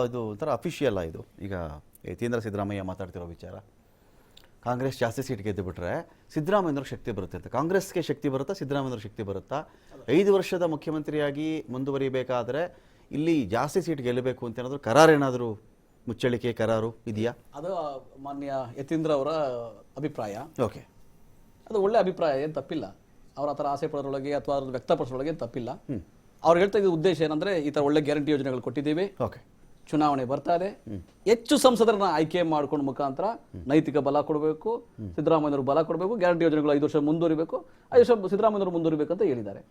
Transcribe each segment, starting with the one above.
ಇದು ಒಂಥರ ಅಫಿಷಿಯಲ್ ಇದು. ಈಗ ಯತೀಂದ್ರ ಸಿದ್ದರಾಮಯ್ಯ ಮಾತಾಡ್ತಿರೋ ವಿಚಾರ. ಕಾಂಗ್ರೆಸ್ ಜಾಸ್ತಿ ಸೀಟ್ ಗೆದ್ದು ಬಿಟ್ರೆ ಸಿದ್ದರಾಮಯ್ಯವ್ರಿಗೆ ಶಕ್ತಿ ಬರುತ್ತೆ ಅಂತ ಕಾಂಗ್ರೆಸ್ಗೆ ಶಕ್ತಿ ಬರುತ್ತಾ ಸಿದ್ದರಾಮಯ್ಯವ್ರಿಗೆ ಶಕ್ತಿ ಬರುತ್ತಾ? ಐದು ವರ್ಷದ ಮುಖ್ಯಮಂತ್ರಿಯಾಗಿ ಮುಂದುವರಿಬೇಕಾದ್ರೆ ಇಲ್ಲಿ ಜಾಸ್ತಿ ಸೀಟ್ ಗೆಲ್ಲಬೇಕು ಅಂತ ಏನಾದರೂ ಕರಾರು ಏನಾದರೂ ಮುಚ್ಚಳಿಕೆ ಕರಾರು ಇದೆಯಾ? ಅದು ಮಾನ್ಯ ಯತೀಂದ್ರ ಅವರ ಅಭಿಪ್ರಾಯ. ಓಕೆ. ಅದು ಒಳ್ಳೆ ಅಭಿಪ್ರಾಯ ಏನು ತಪ್ಪಿಲ್ಲ. ಅವ್ರ ಆ ಥರ ಆಸೆ ಪಡೋದ್ರೊಳಗೆ ಅಥವಾ ಅದನ್ನು ವ್ಯಕ್ತಪಡಿಸೋದ್ರೊಳಗೆ ಏನು ತಪ್ಪಿಲ್ಲ. ಅವ್ರು ಹೇಳ್ತಾ ಇದ್ದ ಉದ್ದೇಶ ಏನಂದರೆ ಈ ಥರ ಒಳ್ಳೆ ಗ್ಯಾರಂಟಿ ಯೋಜನೆಗಳು ಕೊಟ್ಟಿದ್ದೀವಿ. ಓಕೆ. ಚುನಾವಣೆ ಬರ್ತಾ ಇದೆ. ಹೆಚ್ಚು ಸಂಸದರನ್ನ ಆಯ್ಕೆ ಮಾಡ್ಕೊಂಡು ಮುಖಾಂತರ ನೈತಿಕ ಬಲ ಕೊಡಬೇಕು. ಸಿದ್ದರಾಮಯ್ಯವರು ಬಲ ಕೊಡಬೇಕು. ಗ್ಯಾರಂಟಿ ಯೋಜನೆಗಳು ಐದು ವರ್ಷ ಮುಂದುವರಿಬೇಕು. ಐದು ವರ್ಷ ಸಿದ್ದರಾಮಯ್ಯವರು ಮುಂದುವರಿಬೇಕು ಅಂತ ಹೇಳಿದ್ದಾರೆ.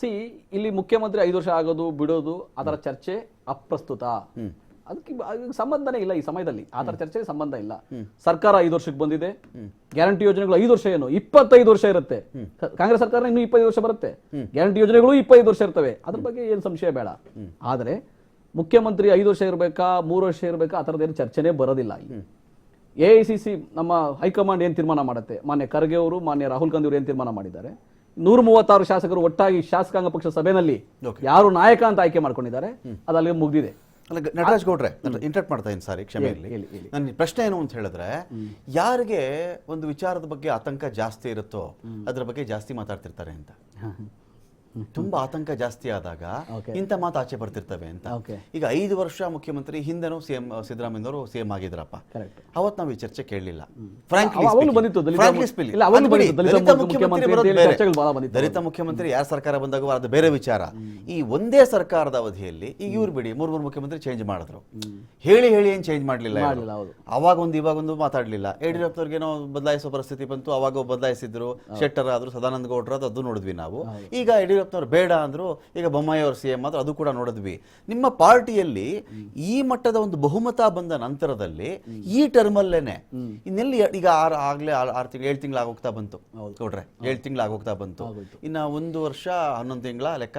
ಸಿ ಇಲ್ಲಿ ಮುಖ್ಯಮಂತ್ರಿ ಐದು ವರ್ಷ ಆಗೋದು ಬಿಡೋದು ಅದರ ಚರ್ಚೆ ಅಪ್ರಸ್ತುತ. ಅದಕ್ಕೆ ಸಂಬಂಧನೇ ಇಲ್ಲ ಈ ಸಮಯದಲ್ಲಿ. ಆ ಥರ ಚರ್ಚೆಗೆ ಸಂಬಂಧ ಇಲ್ಲ. ಸರ್ಕಾರ ಐದು ವರ್ಷಕ್ಕೆ ಬಂದಿದೆ. ಗ್ಯಾರಂಟಿ ಯೋಜನೆಗಳು ಐದು ವರ್ಷ ಏನು? ಇಪ್ಪತ್ತೈದು ವರ್ಷ ಇರುತ್ತೆ. ಕಾಂಗ್ರೆಸ್ ಸರ್ಕಾರ ಇನ್ನು ಇಪ್ಪತ್ತೈದು ವರ್ಷ ಬರುತ್ತೆ. ಗ್ಯಾರಂಟಿ ಯೋಜನೆಗಳು ಇಪ್ಪತ್ತೈದು ವರ್ಷ ಇರ್ತವೆ. ಅದ್ರ ಬಗ್ಗೆ ಏನು ಸಂಶಯ ಬೇಡ. ಆದರೆ ಮುಖ್ಯಮಂತ್ರಿ ಐದು ವರ್ಷ ಇರಬೇಕಾ ಮೂರು ವರ್ಷ ಇರಬೇಕಾ ಆ ಥರದ್ದೇನು ಚರ್ಚೆನೇ ಬರೋದಿಲ್ಲ ಇಲ್ಲಿ. ಎ ಐ ಸಿ ಸಿ ನಮ್ಮ ಹೈಕಮಾಂಡ್ ಏನು ತೀರ್ಮಾನ ಮಾಡುತ್ತೆ? ಮಾನ್ಯ ಖರ್ಗೆ ಅವರು ಮಾನ್ಯ ರಾಹುಲ್ ಗಾಂಧಿ ಅವರು ಏನು ತೀರ್ಮಾನ ಮಾಡಿದ್ದಾರೆ? ನೂರ ಮೂವತ್ತಾರು ಶಾಸಕರು ಒಟ್ಟಾಗಿ ಶಾಸಕಾಂಗ ಪಕ್ಷ ಸಭೆಯಲ್ಲಿ ಯಾರು ನಾಯಕ ಅಂತ ಆಯ್ಕೆ ಮಾಡ್ಕೊಂಡಿದ್ದಾರೆ ಅದು ಮುಗಿದಿದೆ ಮುಗ್ದಿದೆ. ಅಲ್ಲ ನಟರಾಜ್ ಗೌಡ್ರೆ ಇಂಟ್ರಕ್ಟ್ ಮಾಡ್ತಾ ಇದ್ದೀನಿ ಸಾರಿ ಕ್ಷಮೆ ಹೇಳಿ, ಇರಲಿ. ಹೇಳಿ, ಹೇಳಿ. ನನ್ನ ಪ್ರಶ್ನೆ ಏನು ಅಂತ ಹೇಳಿದ್ರೆ ಯಾರಿಗೆ ಒಂದು ವಿಚಾರದ ಬಗ್ಗೆ ಆತಂಕ ಜಾಸ್ತಿ ಇರುತ್ತೋ ಅದ್ರ ಬಗ್ಗೆ ಜಾಸ್ತಿ ಮಾತಾಡ್ತಿರ್ತಾರೆ ಅಂತ? ತುಂಬಾ ಆತಂಕ ಜಾಸ್ತಿ ಆದಾಗ ಇಂತ ಇಂಥ ಮಾತು ಆಚೆ ಬರ್ತಿರ್ತವೆ ಅಂತ. ಈಗ ಐದು ವರ್ಷ ಮುಖ್ಯಮಂತ್ರಿ ಹಿಂದೆನೂ ಸಿಎಂ ಸಿದ್ದರಾಮಯ್ಯವರು ಸಿಎಂ ಆಗಿದ್ರಪ್ಪ. ಅವತ್ ಅವತ್ತು ನಾವು ಈ ಚರ್ಚೆ ಕೇಳಲಿಲ್ಲ. ದಲಿತ ಮುಖ್ಯಮಂತ್ರಿ ಯಾರ ಸರ್ಕಾರ ಬಂದಾಗ ಅದು ಬೇರೆ ವಿಚಾರ. ಈ ಒಂದೇ ಸರ್ಕಾರದ ಅವಧಿಯಲ್ಲಿ ಈಗ ಇವ್ರು ಬಿಡಿ ಮೂರ್ ಮೂರು ಮುಖ್ಯಮಂತ್ರಿ ಚೇಂಜ್ ಮಾಡಿದ್ರು. ಹೇಳಿ ಹೇಳಿ ಏನ್ ಚೇಂಜ್ ಮಾಡಲಿಲ್ಲ. ಅವಾಗ ಒಂದು ಇವಾಗ ಒಂದು ಮಾತಾಡ್ಲಿಲ್ಲ. ಯಡಿಯೂರಪ್ಪನವ್ರಿಗೇನೋ ಬದಲಾಯಿಸೋ ಪರಿಸ್ಥಿತಿ ಬಂತು ಅವಾಗ ಬದಲಾಯಿಸಿದ್ರು. ಶೆಟ್ಟರ್ ಆದ್ರು ಸದಾನಂದ ಗೌಡ್ರು ಅದು ನೋಡಿದ್ವಿ ನಾವು. ಈಗ ಯಡಿಯೂರಪ್ಪನವ್ರು ಬೇಡ ಅಂದರು ಈಗ ಬೊಮ್ಮಾಯಿ ಅವರು ಸಿ ಎಂ ಆದ್ರು ಅದು ಕೂಡ ನೋಡಿದ್ವಿ ನಿಮ್ಮ ಪಾರ್ಟಿಯಲ್ಲಿ ಈ ಮಟ್ಟದ ಒಂದು ಬಹುಮತ ಬಂದ ನಂತರದಲ್ಲಿ ಈ ಟರ್ಮಲ್ಲೇನೆ ಇನ್ನೆಲ್ಲಿ ಈಗ ಆರು ಆಗಲೇ ಆರು ತಿಂಗಳು ಏಳು ತಿಂಗಳು ಆಗೋಗ್ತಾ ಬಂತು. ನೋಡ್ರೆ ಏಳು ತಿಂಗಳು ಆಗೋಗ್ತಾ ಬಂತು. ಇನ್ನ ಒಂದು ವರ್ಷ ಹನ್ನೊಂದು ತಿಂಗಳ ಲೆಕ್ಕ?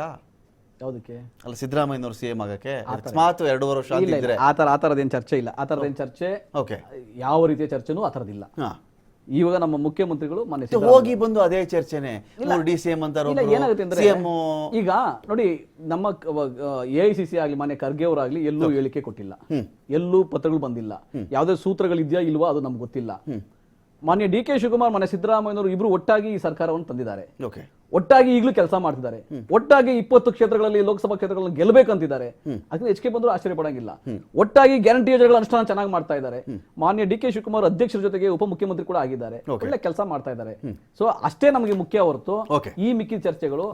ಯಾವುದಕ್ಕೆ? ಅಲ್ಲ ಸಿದ್ದರಾಮಯ್ಯನವ್ರು ಸಿ ಎಂ ಆಗಕ್ಕೆ. ಅಕಸ್ಮಾತ್ ಎರಡೂವರೆ ವರ್ಷ ಆಗಿದ್ರೆ ಆ ಥರ ಆ ಥರದ್ದೇನು ಚರ್ಚೆ ಇಲ್ಲ. ಆ ಏನು ಚರ್ಚೆ ಓಕೆ. ಯಾವ ರೀತಿಯ ಚರ್ಚೆನೂ ಆ ಥರದಿಲ್ಲ. ಹಾ. ಇವಾಗ ನಮ್ಮ ಮುಖ್ಯಮಂತ್ರಿಗಳು ಮನೆ ಹೋಗಿ ಬಂದು ಅದೇ ಚರ್ಚೆನೆ ಡಿ ಸಿ ಎಂ ಅಂತಾರ ಏನಾಗುತ್ತೆ ಅಂದ್ರೆ ಈಗ ನೋಡಿ ನಮ್ಮ ಎ ಐ ಸಿ ಸಿ ಆಗಲಿ ಮಾನ್ಯ ಖರ್ಗೆ ಅವರಾಗ್ಲಿ ಎಲ್ಲೂ ಹೇಳಿಕೆ ಕೊಟ್ಟಿಲ್ಲ. ಎಲ್ಲೂ ಪತ್ರಗಳು ಬಂದಿಲ್ಲ. ಯಾವುದೇ ಸೂತ್ರಗಳಿದೆಯಾ ಇಲ್ವಾ ಅದು ನಮ್ಗೆ ಗೊತ್ತಿಲ್ಲ. ಮಾನ್ಯ ಡಿ ಕೆ ಶಿವಕುಮಾರ್ ಮನೆ ಸಿದ್ದರಾಮಯ್ಯನವರು ಇಬ್ರು ಒಟ್ಟಾಗಿ ಈ ಸರ್ಕಾರವನ್ನು ತಂದಿದ್ದಾರೆ. ಓಕೆ. ಒಟ್ಟಾಗಿ ಈಗಲೂ ಕೆಲಸ ಮಾಡ್ತಿದ್ದಾರೆ. ಒಟ್ಟಾಗಿ ಇಪ್ಪತ್ತು ಕ್ಷೇತ್ರಗಳಲ್ಲಿ ಲೋಕಸಭಾ ಕ್ಷೇತ್ರಗಳನ್ನು ಗೆಲ್ಲಬೇಕಂತಿದ್ದಾರೆ ಅದಕ್ಕೆ ಹೆಚ್ಚಿಗೆ ಬಂದರೂ ಆಶ್ಚರ್ಯ ಪಡಂಗಿಲ್ಲ. ಒಟ್ಟಾಗಿ ಗ್ಯಾರಂಟಿ ಯೋಜನೆಗಳ ಅನುಷ್ಠಾನ ಚೆನ್ನಾಗಿ ಮಾಡ್ತಾ ಇದ್ದಾರೆ. ಮಾನ್ಯ ಡಿ ಕೆ ಶಿವಕುಮಾರ್ ಅಧ್ಯಕ್ಷರ ಜೊತೆಗೆ ಉಪಮುಖ್ಯಮಂತ್ರಿ ಕೂಡ ಆಗಿದ್ದಾರೆ. ಒಳ್ಳೆ ಕೆಲಸ ಮಾಡ್ತಾ ಇದ್ದಾರೆ. ಸೊ ಅಷ್ಟೇ ನಮಗೆ ಮುಖ್ಯ ಹೊರತು ಈ ಮಿಕ್ಕಿದ ಚರ್ಚೆಗಳು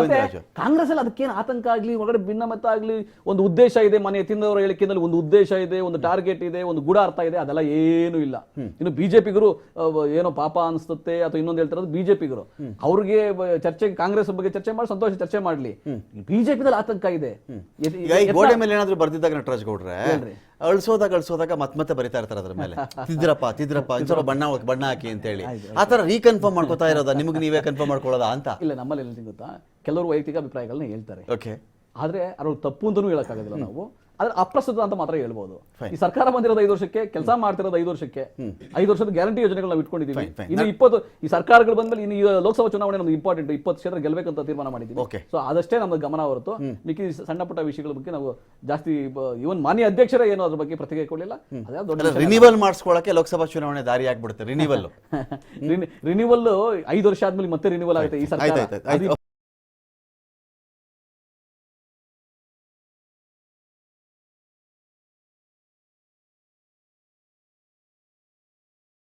ಮತ್ತೆ ಕಾಂಗ್ರೆಸ್ ಅಲ್ಲಿ ಅದಕ್ಕೇನು ಆತಂಕ ಆಗಲಿ ಒಳಗಡೆ ಭಿನ್ನಮತ ಆಗಲಿ ಒಂದು ಉದ್ದೇಶ ಇದೆ ಮನೆ ತಿಂದವರ ಹೇಳಿಕೆಯಲ್ಲಿ ಒಂದು ಉದ್ದೇಶ ಇದೆ ಒಂದು ಟಾರ್ಗೆಟ್ ಇದೆ ಒಂದು ಗೂಢಾರ್ಥ ಇದೆ ಅದೆಲ್ಲ ಏನೂ ಇಲ್ಲ. ಇನ್ನು ಬಿಜೆಪಿಗರು ಏನೋ ಪಾಪ ಅನಿಸುತ್ತೆ ಅಥವಾ ಇನ್ನೊಂದು ಹೇಳ್ತಾರೆ ಬಿಜೆಪಿಗರು. ಅವ್ರಿಗೆ ಚರ್ಚೆ ಕಾಂಗ್ರೆಸ್ ಬಗ್ಗೆ ಚರ್ಚೆ ಮಾಡಿ ಸಂತೋಷ ಚರ್ಚೆ ಮಾಡ್ಲಿ. ಬಿಜೆಪಿದಲ್ಲಿ ಆತಂಕ ಇದೆ. ಗೋಡೆ ಮೇಲೆ ಏನಾದ್ರು ಬರ್ದಿದ್ದಾಗ ನಟರಾಜ್ ಗೌಡ್ರೆ. ಅಳ್ಸೋದಾಗ ಅಳ್ಸೋದಾಗ ಮತ್ ಮತ್ತೆ ಬರಿತಾ ಇರ್ತಾರೆ ಅದ್ರ ಮೇಲೆ. ತಿದ್ರಪ್ಪ ತಿದ್ರಪ್ಪ ಒಂದ್ಸಲ ಬಣ್ಣ ಬಣ್ಣ ಹಾಕಿ ಅಂತ ಹೇಳಿ ಆತರ ತರ ರೀಕನ್ಫರ್ಮ್ ಮಾಡ್ಕೋತಾ ಇರೋದ? ನಿಮ್ಗೆ ನೀವೇ ಕನ್ಫರ್ಮ್ ಮಾಡ್ಕೊಳ್ಳೋದಾ ಅಂತ? ಇಲ್ಲ ನಮ್ಮಲ್ಲಿ ಸಿಗುತ್ತಾ ಗೊತ್ತಾ? ಕೆಲವರು ವೈಯಕ್ತಿಕ ಅಭಿಪ್ರಾಯಗಳನ್ನ ಹೇಳ್ತಾರೆ. ಓಕೆ ಆದ್ರೆ ಅವ್ರು ತಪ್ಪು ಅಂತಲೂ ಹೇಳಕ್ಕಾಗೋದಿಲ್ಲ ನಾವು. ಆದ್ರೆ ಅಪ್ರಸ್ತುತ ಅಂತ ಮಾತ್ರ ಹೇಳ್ಬೋದು. ಈ ಸರ್ಕಾರ ಬಂದಿರೋದು ಐದು ವರ್ಷಕ್ಕೆ ಕೆಲಸ ಮಾಡ್ತಿರೋದು ಐದು ವರ್ಷಕ್ಕೆ ಐದು ವರ್ಷದ ಗ್ಯಾರಂಟಿ ಯೋಜನೆಗಳು ನಾವು ಇಟ್ಕೊಂಡಿದ್ದೀವಿ. ಇನ್ನು ಇಪ್ಪತ್ತು ಈ ಸರ್ಕಾರಗಳು ಬಂದ್ಮೇಲೆ ಇನ್ನು ಲೋಕಸಭಾ ಚುನಾವಣೆ ನಮ್ಗೆ ಇಂಪಾರ್ಟೆಂಟ್ ಇಪ್ಪತ್ತು ಕ್ಷೇತ್ರ ಗೆಲ್ಲಬೇಕಂತ ತೀರ್ಮಾನ ಮಾಡಿದ್ದೀವಿ. ಸೊ ಅದಷ್ಟೇ ನಮ್ದು ಗಮನ ಹೊರತು. ಮಿಕ್ಕಿ ಸಣ್ಣ ಪುಟ್ಟ ವಿಷಯಗಳ ಬಗ್ಗೆ ನಾವು ಜಾಸ್ತಿ ಇವನ್ ಮಾನ್ಯ ಅಧ್ಯಕ್ಷರೇ ಏನು ಅದ್ರ ಬಗ್ಗೆ ಪ್ರತಿಕ್ರಿಯೆ ಕೊಡಲಿಲ್ಲ. ಅದೇ ದೊಡ್ಡ. ರಿನಿವಲ್ ಮಾಡಿಸ್ಕೊಳಕ್ಕೆ ಲೋಕಸಭಾ ಚುನಾವಣೆ ದಾರಿ ಆಗ್ಬಿಡುತ್ತೆ ರಿನಿವಲ್ ರಿನಿವಲ್ ಐದು ವರ್ಷ ಆದ್ಮೇಲೆ ಮತ್ತೆ ರಿನಿವಲ್ ಆಗುತ್ತೆ ಈ ಸರ್ಕಾರ.